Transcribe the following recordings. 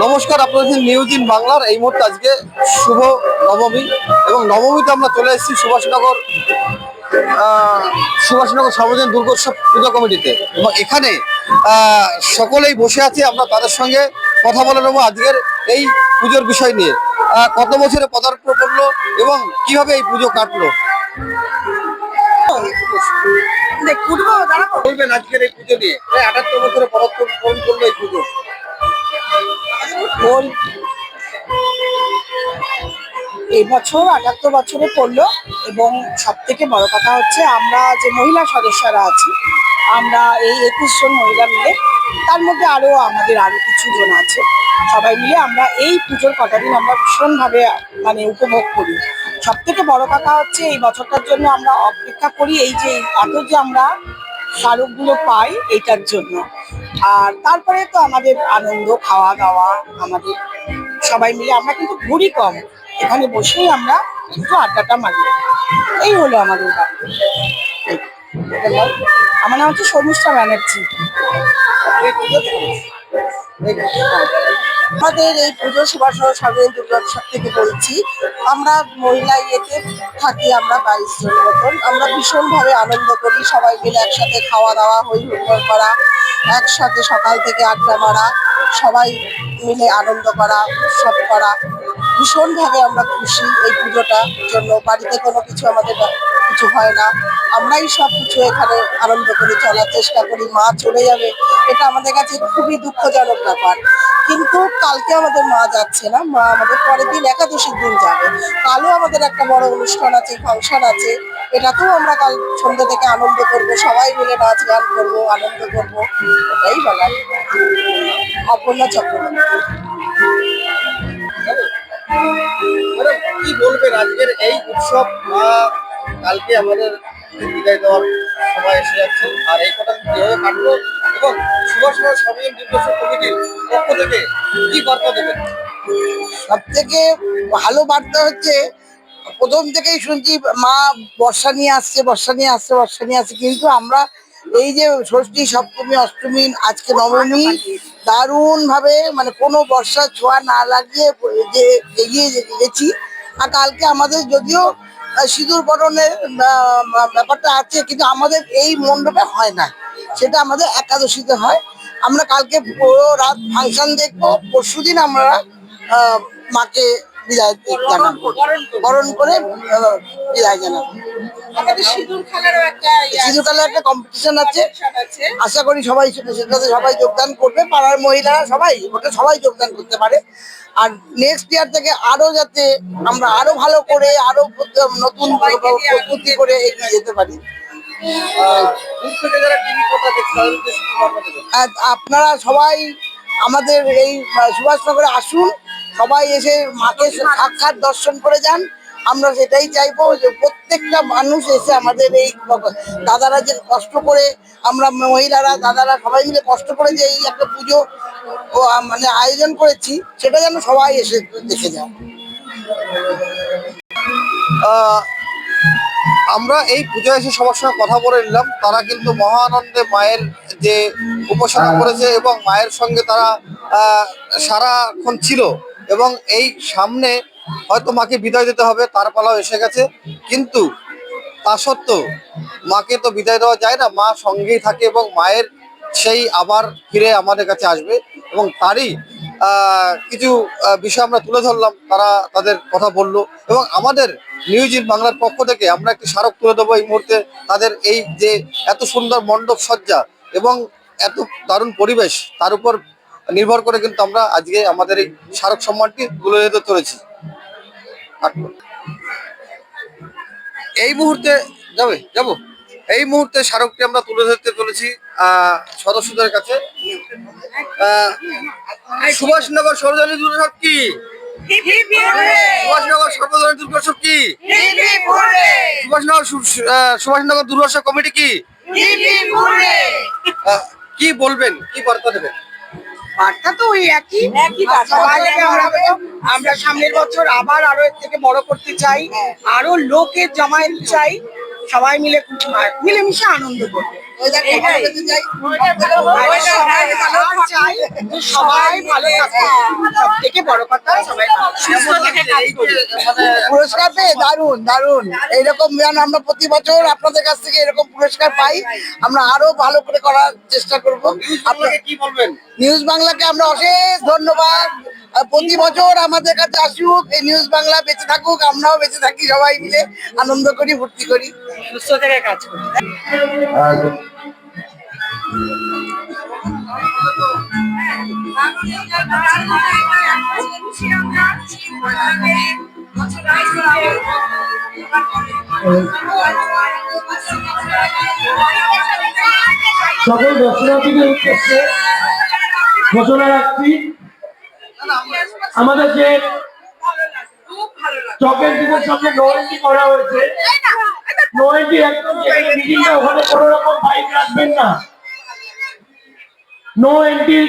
নমস্কার আপনাদের news in বাংলার। এই মুহূর্তে আজকে শুভ নবমী এবং নবমীতে আমরা চলে এসেছি সুভাষনগর সুভাষনগর সর্বজনীন দুর্গোৎসব পুজো কমিটিতে। এবং এখানে সকলেই বসে আছে আমরা তাদের সঙ্গে কথা বলে নেব আজকের এই পুজোর বিষয় নিয়ে। কত বছরে পদার্পণ করল এবং কীভাবে এই পুজো কাটলো? বলবেন আজকের এই পুজো নিয়ে। আটাত্তর বছরে পদার্পণ করল এই পুজো। ওর এবছর বছর আটাত্তর বছরে পড়ল এবং সব থেকে বড় কথা হচ্ছে আমরা যে মহিলা সদস্যরা আছি, আমরা এই একুশ জন মহিলা মিলে, তার মধ্যে আরও আমাদের আরও কিছু জন আছে। সবাই মিলে আমরা এই পুজোর কটা দিন আমরা ভীষণভাবে মানে উপভোগ করি। সব থেকে বড় কথা হচ্ছে এই বছরটার জন্য আমরা অপেক্ষা করি এই যে এত যে আমরা স্মারকগুলো পাই এটার জন্য আর তারপরে তো আমাদের আনন্দ খাওয়া দাওয়া আমাদের সবাই মিলে আমরা কিন্তু ঘুরি কম এখানে বসেই আমরা একটু আড্ডাটা মারি এই হলো আমাদের নাও। আমার নাম হচ্ছে শর্মিষ্ঠা ব্যানার্জি আমাদের এই পুজো সুভাষ সার্বজনীন দুর্গোৎসব থেকে বলছি, আমরা মহিলা ইয়েতে থাকি আমরা বাইশ জন মতন। আমরা ভীষণভাবে আনন্দ করি, সবাই মিলে একসাথে খাওয়া দাওয়া হই হুল্লোড় করা, একসাথে সকাল থেকে আড্ডা মারা, সবাই মিলে আনন্দ করা, উৎসব করা। ভীষণভাবে আমরা খুশি এই পুজোটার জন্য। বাড়িতে কোনো কিছু আমাদের কিছু হয় না। আমরাই সব কিছু এখানে আনন্দ করে চলার চেষ্টা করি। মা চলে যাবে, এটা আমাদের কাছে খুবই দুঃখজনক ব্যাপার। কিন্তু কালকে আমাদের মা যাচ্ছে না। মা আমাদের পরের দিন একাদশীর দিন যাবে। কালও আমাদের একটা বড় অনুষ্ঠান আছে, ফাংশন আছে। এটাতেও আমরা কাল সন্ধ্যা থেকে আনন্দ করব, সবাই মিলে নাচ গান করব, আনন্দ করব। এটাই বলার। অপর্ণা চক্রবর্তী। কি বলবেন? আজকের এই উৎসব কালকে আমাদের বিদায় দেওয়ার সময় এসে যাচ্ছে। আর এই কথা কীভাবে কাটলো এবং সুভাষনগর সর্বজন দুর্গোৎসব কমিটির পক্ষ থেকে কি বার্তা দেবেন? সব থেকে ভালো বার্তা হচ্ছে, প্রথম থেকেই শুনছি, মা বর্ষা নিয়ে আসছে, বর্ষা নিয়ে আসছে, বর্ষা নিয়ে আসছে। কিন্তু আমরা এই যে ষষ্ঠী, সপ্তমী, অষ্টমী, আজকে নবমী দারুণ ভাবে মানে কোনো বর্ষা ছোঁয়া না লাগিয়ে যে এগিয়ে গেছি। আর কালকে আমাদের যদিও সিঁদুর বরণের ব্যাপারটা আছে, কিন্তু আমাদের এই মণ্ডপে হয় না। সেটা আমাদের একাদশীতে হয়। আমরা কালকে পুরো রাত ফাংশন দেখব। পরশুদিন আমরা আহ, মাকে বিদায় জানাব। বরণ করে বিদায় জানাব। সিঁদুর একটা ইয়ে একটা কম্পিটিশন আছে। আশা করি সবাই সেটাতে সবাই যোগদান করবে। পাড়ার মহিলারা সবাই ওটা সবাই যোগদান করতে পারে। আর নেক্সট ইয়ার থেকে আরও যাতে আমরা আরও ভালো করে আরও নতুন প্রস্তুতি করে এগিয়ে যেতে পারি। আপনারা সবাই আমাদের এই সুভাষনগরে আসুন। সবাই এসে মাকে সাক্ষাৎ দর্শন করে যান। আমরা সেটাই চাইব যে প্রত্যেকটা মানুষ এসে আমাদের এই দাদারা যে কষ্ট করে, আমরা মহিলারা, দাদারা সবাই মিলে কষ্ট করে যে এই একটা পুজো মানে আয়োজন করেছি, সেটা যেন সবাই এসে দেখে যায় আমরা এই পুজো এসে সবার সঙ্গে কথা বলে নিলাম। তারা কিন্তু মহানন্দে মায়ের যে উপাসনা করেছে এবং মায়ের সঙ্গে তারা সারাক্ষণ ছিল এবং এই সামনে হয়তো মাকে বিদায় দিতে হবে, তার পালাও এসে গেছে। কিন্তু তা সত্ত্বেও মাকে তো বিদায় দেওয়া যায় না, মা সঙ্গেই থাকে এবং মায়ের সেই আবার ফিরে আমাদের কাছে আসবে এবং তারই কিছু বিষয় আমরা তুলে ধরলাম, তারা তাদের কথা বলল। এবং আমাদের নিউজ ইন বাংলার পক্ষ থেকে আমরা একটি স্মারক তুলে দেবো এই মুহূর্তে। তাদের এই যে এত সুন্দর মণ্ডপ সজ্জা এবং এত দারুণ পরিবেশ, তার উপর নির্ভর করে কিন্তু আমরা আজকে আমাদের এই স্মারক সম্মানটি তুলে দিতে চলেছি। এই মুহূর্তে যাবে, যাব। এই মুহূর্তে স্মারকটি আমরা তুলে ধরতে চলেছি। সদস্যদের কাছে। আহ, সুভাষনগর সর্বজনীন দুর্গোৎসব কি? সুভাষনগর সর্বজনীন দুর্গোৎসব কি? সুভাষনগর সুভাষনগর দুর্গোৎসব কমিটি কি? কি বলবেন? কি বার্তা দেবেন? বার্তা তো ওই একই। আমরা সামনের বছর আবার আরও এর থেকে বড় করতে চাই। আরও লোকের জমায়েত চাই। সবাই মিলে মিলেমিশে আনন্দ করব। সবাই ভালো থাকে। সব থেকে। বড় কথা সবাই পুরস্কার পেয়ে দারুণ দারুণ এইরকম যেন আমরা প্রতি বছর আপনাদের কাছ থেকে এরকম পুরস্কার পাই আমরা আরও ভালো করে করার চেষ্টা করব। আপনাকে কি বলবেন? নিউজ বাংলাকে আমরা অশেষ ধন্যবাদ। প্রতি বছর আমাদের কাছে আসুক এই নিউজ বাংলা বেঁচে থাকুক আমরাও বেঁচে থাকি সবাই মিলে আনন্দ করি ফুর্তি করি। সুস্থ থেকে কাজ করি সকল দর্শনার্থীদের উদ্দেশ্যে ঘোষণা রাখছি আমাদের যে চকের দিকের সামনে নো এন্ট্রি করা হয়েছে। নো এন্ট্রি একদম ওখানে কোনো রকম বাইক রাখবেন না। নো এন্ট্রি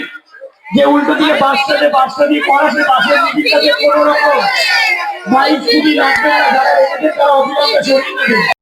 যে উল্টো দিকে বাসটাতে বাসটা দিয়ে করা সে বাসের মিটিংটাতে কোনো রকম। বাইক স্কুটি রাখবেন না, যারা রেখেছে তারা অবিলম্বে সরিয়ে নেবে।